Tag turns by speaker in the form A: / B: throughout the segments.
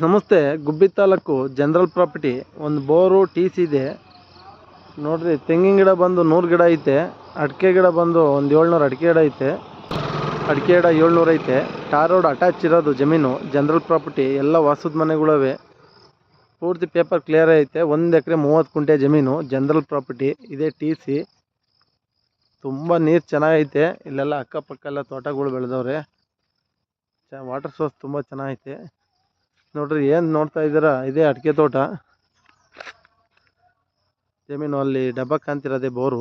A: ನಮಸ್ತೆ, Gubbi taluk general property. ಒಂದು bore, T C ಇದೆ. ನೋಡ್ರಿ, ತೆಂಗಿನ ಗಿಡ ಬಂದು ನೂರು ಗಿಡ ಐತೆ. ಅಡಿಕೆ ಗಿಡ ಬಂದು ಒಂದು ಏಳ್ನೂರು ಅಡಿಕೆ ಗಿಡ ಐತೆ. ಅಡಿಕೆ ಗಿಡ ಏಳ್ನೂರು ಐತೆ. ಟಾರ್ ರೋಡ್ ಅಟ್ಯಾಚ್ ಇರೋದು ಜಮೀನು, ಜನರಲ್ ಪ್ರಾಪರ್ಟಿ. ಎಲ್ಲ ವಾಸದ ಮನೆಗಳವೆ. ಪೂರ್ತಿ ಪೇಪರ್ ಕ್ಲಿಯರ್ ಐತೆ. ಒಂದು ಎಕರೆ ಮೂವತ್ತು ಕುಂಟೆ ಜಮೀನು, ಜನರಲ್ ಪ್ರಾಪರ್ಟಿ. ಇದೇ ಟಿ ಸಿ. ತುಂಬ ನೀರು ಚೆನ್ನಾಗೈತೆ. ಇಲ್ಲೆಲ್ಲ ಅಕ್ಕಪಕ್ಕ ಎಲ್ಲ ತೋಟಗಳು ಬೆಳೆದವ್ರೆ. ವಾಟರ್ ಸೋರ್ಸ್ ತುಂಬ ಚೆನ್ನಾಗೈತೆ. ನೋಡ್ರಿ, ಏನು ನೋಡ್ತಾ ಇದ್ದೀರಾ? ಇದೇ ಅಡಿಕೆ ತೋಟ. ಜಮೀನು ಅಲ್ಲಿ ಡಬ್ಬ ಕಾಣ್ತಿರೋದೇ ಬೋರು.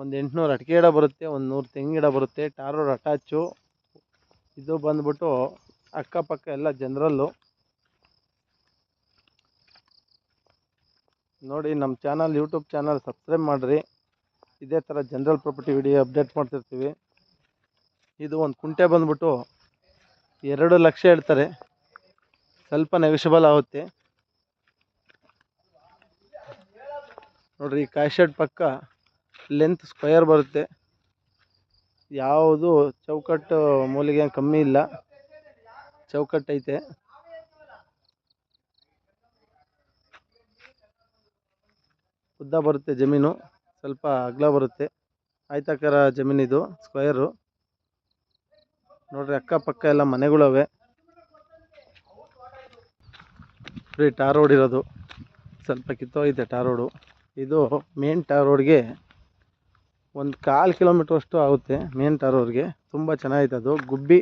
A: ಒಂದು ಎಂಟುನೂರು ಅಡಿಕೆ ಗಿಡ ಬರುತ್ತೆ, ಒಂದು ನೂರು ತೆಂಗಿನ ಗಿಡ ಬರುತ್ತೆ, ಟಾರೋರ್ ಅಟ್ಯಾಚು. ಇದು ಬಂದ್ಬಿಟ್ಟು ಅಕ್ಕಪಕ್ಕ ಎಲ್ಲ ಜನರಲ್ಲು. ನೋಡಿ ನಮ್ಮ ಚಾನಲ್, ಯೂಟ್ಯೂಬ್ ಚಾನಲ್ ಸಬ್ಸ್ಕ್ರೈಬ್ ಮಾಡಿರಿ. ಇದೇ ಥರ ಜನರಲ್ ಪ್ರಾಪರ್ಟಿ ವಿಡಿಯೋ ಅಪ್ಡೇಟ್ ಮಾಡ್ತಿರ್ತೀವಿ. ಇದು ಒಂದು ಕುಂಟೆ ಬಂದ್ಬಿಟ್ಟು ಎರಡು ಲಕ್ಷ ಹೇಳ್ತಾರೆ. ಸ್ವಲ್ಪ ನೆಗೋಷಿಯಬಲ್ ಆಗುತ್ತೆ. ನೋಡ್ರಿ ಕಾಯಿ ಶರ್ಟ್ ಪಕ್ಕ ಲೆಂತ್ ಸ್ಕ್ವಯರ್ ಬರುತ್ತೆ. ಯಾವುದು ಚೌಕಟ್ಟು ಮೂಲಿಗೆ ಕಮ್ಮಿ ಇಲ್ಲ. ಚೌಕಟ್ಟು ಐತೆ. ಉದ್ದ ಬರುತ್ತೆ ಜಮೀನು. ಸ್ವಲ್ಪ ಅಗಲ ಬರುತ್ತೆ. ಆಯ್ತಾಕಾರ ಜಮೀನಿದು ಸ್ಕ್ವಯರು ನೋಡ್ರಿ ಅಕ್ಕಪಕ್ಕ ಎಲ್ಲ ಮನೆಗಳವೆ. ಫ್ರೀ ಟಾರ್ ರೋಡ್ ಇರೋದು. ಸ್ವಲ್ಪ ಕಿತ್ತೋಗಿದೆ ಟಾರ್ ರೋಡು. ಇದು ಮೇನ್ ಟಾರ್ ರೋಡ್ಗೆ ಒಂದು ಕಾಲು ಕಿಲೋಮೀಟ್ರ್ ಅಷ್ಟು ಆಗುತ್ತೆ ಮೇನ್ ಟಾರ್ ರೋಡ್ಗೆ. ತುಂಬ ಚೆನ್ನಾಗೈತೆ ಅದು. ಗುಬ್ಬಿ,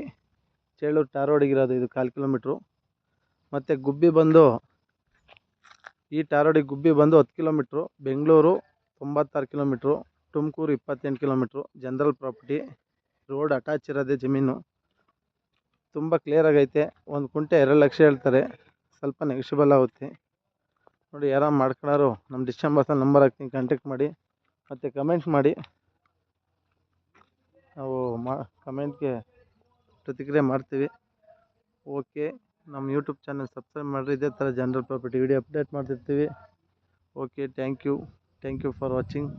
A: ಚೇಳೂರು ಟಾರ್ ರೋಡಿಗೆ ಇರೋದು ಇದು ಕಾಲು ಕಿಲೋಮೀಟ್ರು. ಮತ್ತು ಗುಬ್ಬಿ ಬಂದು, ಈ ಟಾರ್ ರೋಡಿಗೆ ಗುಬ್ಬಿ ಬಂದು ಹತ್ತು ಕಿಲೋಮೀಟ್ರು. ಬೆಂಗಳೂರು ತೊಂಬತ್ತಾರು ಕಿಲೋಮೀಟ್ರು. ತುಮಕೂರು ಇಪ್ಪತ್ತೆಂಟು kilometre. General property. Road attach ಇರೋದೇ ಜಮೀನು. ತುಂಬ ಕ್ಲಿಯರ್ ಐತೆ ಒಂದು ಕುಂಟೆ ಎರಡು ಲಕ್ಷ ಹೇಳ್ತಾರೆ. ಸ್ವಲ್ಪ ನೆಗೋಷಿಯಬಲ್ ಆಗುತ್ತೆ. ನೋಡಿ ಯಾರು ಮಾಡ್ಕೊಳೋರು. ನಮ್ಮ ಡಿಸ್ಟಂಬರ್ಸಲ್ಲಿ ನಂಬರ್ ಹಾಕ್ತೀನಿ. ಕಾಂಟ್ಯಾಕ್ಟ್ ಮಾಡಿ. ಮತ್ತು ಕಮೆಂಟ್ ಮಾಡಿ. ನಾವು ಮಾ ಕಮೆಂಟ್ಗೆ ಪ್ರತಿಕ್ರಿಯೆ ಮಾಡ್ತೀವಿ. ಓಕೆ ನಮ್ಮ ಯೂಟ್ಯೂಬ್ ಚಾನಲ್ ಸಬ್ಸ್ಕ್ರೈಬ್ ಮಾಡಿರಿ. ಇದೇ ಥರ ಜನರಲ್ ಪ್ರಾಪರ್ಟಿ ವಿಡಿಯೋ ಅಪ್ಡೇಟ್ ಮಾಡ್ತಿರ್ತೀವಿ. Okay thank you thank you for watching